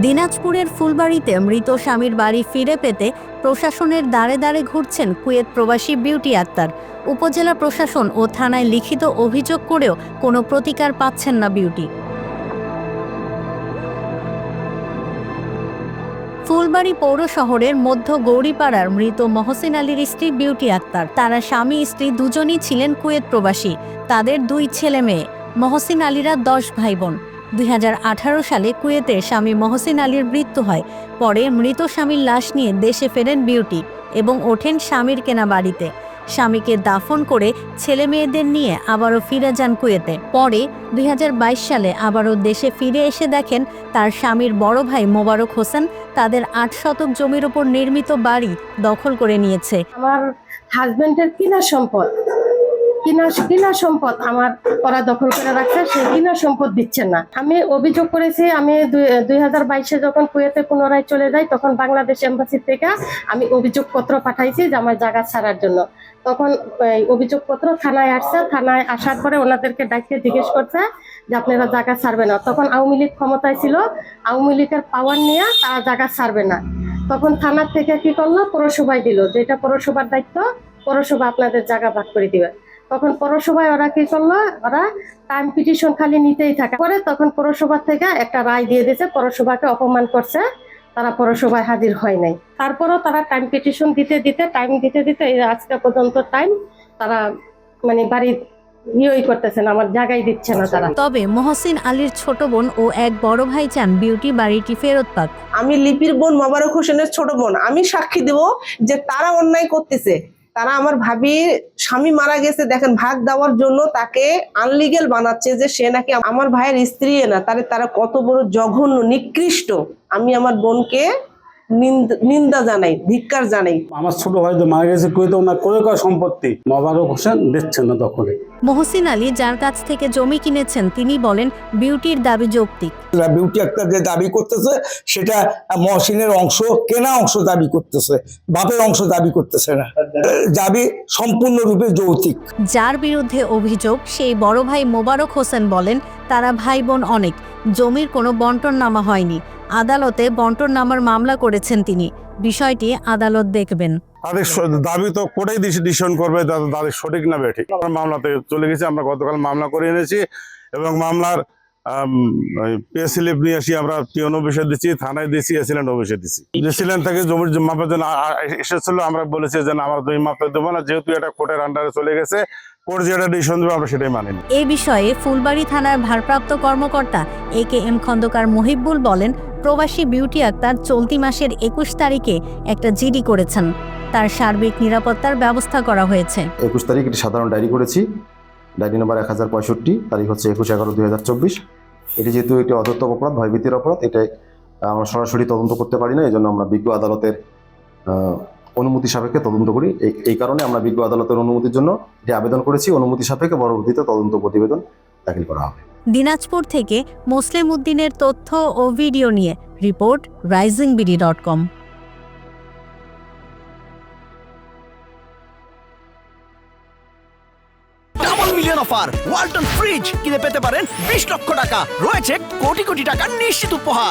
দিনাজপুরের ফুলবাড়িতে মৃত স্বামীর বাড়ি ফিরে পেতে প্রশাসনের দ্বারে দ্বারে ঘুরছেন কুয়েত প্রবাসী বিউটি আক্তার। উপজেলা প্রশাসন ও থানায় লিখিত অভিযোগ করেও কোনো প্রতিকার পাচ্ছেন না বিউটি। ফুলবাড়ি পৌর শহরের মধ্য গৌরীপাড়ার মৃত মহসিন আলীর স্ত্রী বিউটি আক্তার। তারা স্বামী, স্ত্রী দুজনই ছিলেন কুয়েত প্রবাসী। তাদের দুই ছেলে মেয়ে, মহসিন আলীরা দশ ভাই বোন। দুই হাজার আঠারো সালে কুয়েতে স্বামী মহসিন আলীর মৃত্যু হয়। পরে মৃত স্বামীর লাশ নিয়ে দেশে ফেরেন বিউটি এবং ওঠেন স্বামীর কেনা বাড়িতে। স্বামীকে দাফন করে ছেলে মেয়েদের নিয়ে আবারও ফিরে যান কুয়েতে। পরে দুই হাজার বাইশ সালে আবারও দেশে ফিরে এসে দেখেন তার স্বামীর বড় ভাই মোবারক হোসেন তাদের আট শতক জমির ওপর নির্মিত বাড়ি দখল করে নিয়েছে। আমার হাজবেন্ডের কিনা সম্পদ? কিনা কিনা সম্পদ আমার ওরা দখল করে রাখছে সেই কিনা সম্পদ দিচ্ছে না। আমি অভিযোগ করেছি, আমি দুই হাজার বাইশে যখন কুয়েতে পুনরায় চলে যাই, তখন বাংলাদেশ এম্বাসি থেকে আমি অভিযোগপত্র পাঠাইছি যে আমার জায়গা ছাড়ার জন্য। তখন অভিযোগপত্র থানায় আসছে, থানায় আসার পরে ওনাদেরকে ডাকতে জিজ্ঞেস করছে যে আপনারা জায়গা ছাড়বে না। তখন আওয়ামী লীগ ক্ষমতায় ছিল, আওয়ামী লীগের পাওয়ার নিয়ে তারা জায়গা ছাড়বে না। তখন থানার থেকে কি করল? পৌরসভায় দিল যেটা পৌরসভার দায়িত্ব, পৌরসভা আপনাদের জায়গা ভাগ করে দিবে। তখন পৌরসভায় ওরা কি করল? ওরা টাইম পিটিশন খালি নিতেই থাকে। পরে তখন পৌরসভা থেকে একটা রায় দিয়ে দিয়েছে পৌরসভাকে অপমান করছে। তারা পৌরসভায় হাজির হয় নাই। তারপরও তারা টাইম পিটিশন দিতে দিতে টাইম দিতে দিতে এই আজকে পর্যন্ত টাইম তারা মানে বাড়ির ইয়েই করতেছে আমার জায়গায় দিচ্ছে না তারা। তবে মহসিন আলীর ছোট বোন ও এক বড় ভাই চান বিউটি বাড়িটি ফেরত পাক। আমি লিপির বোন মোবারক হোসেনের ছোট বোন আমি সাক্ষী দেব যে তারা অন্যায় করতেছে। তারা আমার ভাবি স্বামী মারা গেছে, দেখেন ভাগ দেওয়ার জন্য তাকে আনলিগেল বানাচ্ছে যে সে নাকি আমার ভাইয়ের স্ত্রী না, তারে তারা কত বড় জঘন্য, নিকৃষ্ট। আমি আমার বোনকে নিন্দ- জানাই ধিক্কার জানাই। আমার ছোট ভাই তো মারা গেছে কুয়েতে ওনার করে করা সম্পত্তি? মোবারক হোসেন দিচ্ছেন না দখলে মহসিন আলী যার কাছ থেকে জমি কিনেছেন তিনি বলেন বিউটির দাবি যৌক্তিক। বিউটি একটা যে দাবি করতেছে সেটা মহসিনের অংশ কেনা অংশ দাবি করতেছে বাপের অংশ দাবি করতেছে না দাবি সম্পূর্ণরূপে যৌতিক যার বিরুদ্ধে অভিযোগ সেই বড় ভাই মোবারক হোসেন বলেন তারা ভাই বোন অনেক জমির কোনো বন্টন নামা হয়নি। আদালতে বন্টন নামার মামলা করেছেন তিনি। বিষয়টি আদালত দেখবেন। তাদের দাবি তো কোর্টেই ডিসিশন করবে তাদের সঠিক না বেঠিক। আমরা মামলাতে চলে গেছি আমরা গতকাল মামলা করে এনেছি এবং মামলার পে স্লিপ নিয়ে আসি আমরা অফিসে দিচ্ছি থানায় দিচ্ছি এসিলেন্ট অফিসে দিচ্ছি। এসিলেন্ট থেকে জমির মাপের জন্য এসেছিল আমরা বলেছি যে আমরা দুই মাপতে দেবো না যেহেতু এটা কোর্টের আন্ডারে চলে গেছে কোর্ট যেটা ডিসিশন দেবে আমরা সেটাই মানি এ বিষয়ে ফুলবাড়ি থানার ভারপ্রাপ্ত কর্মকর্তা A K M Khandakar Mohibul বলেন প্রবাসী বিউটি তার চলতি মাসের একুশ তারিখে একটা জিডি করেছেন। তার সার্বিক নিরাপত্তার ব্যবস্থা করা হয়েছে। একুশ তারিখ একটি সাধারণ ডায়েরি করেছি। ডায়েরি নম্বর এক হাজার পঁয়ষট্টি, তারিখ হচ্ছে একুশ এগারো দুই হাজার চব্বিশ। এটি যেহেতু একটি অদত্তক অপরাধ ভয়ভীতির অপরাধ এটাই আমরা সরাসরি তদন্ত করতে পারি না এই জন্য আমরা বিজ্ঞ আদালতের অনুমতি সাপেক্ষে তদন্ত করি। এই কারণে আমরা বিজ্ঞ আদালতের অনুমতির জন্য এটি আবেদন করেছি। অনুমতি সাপেক্ষে পরবর্তীতে তদন্ত প্রতিবেদন দাখিল করা হবে। দিনাজপুর থেকে মুসলিম উদ্দিনের তথ্য ও ভিডিও নিয়ে report Rising BD dot com. Million offer Walton fridge কিনে পেতে পারেন বিশ লক্ষ টাকা। রয়েছে কোটি কোটি টাকার নিশ্চিত উপহার।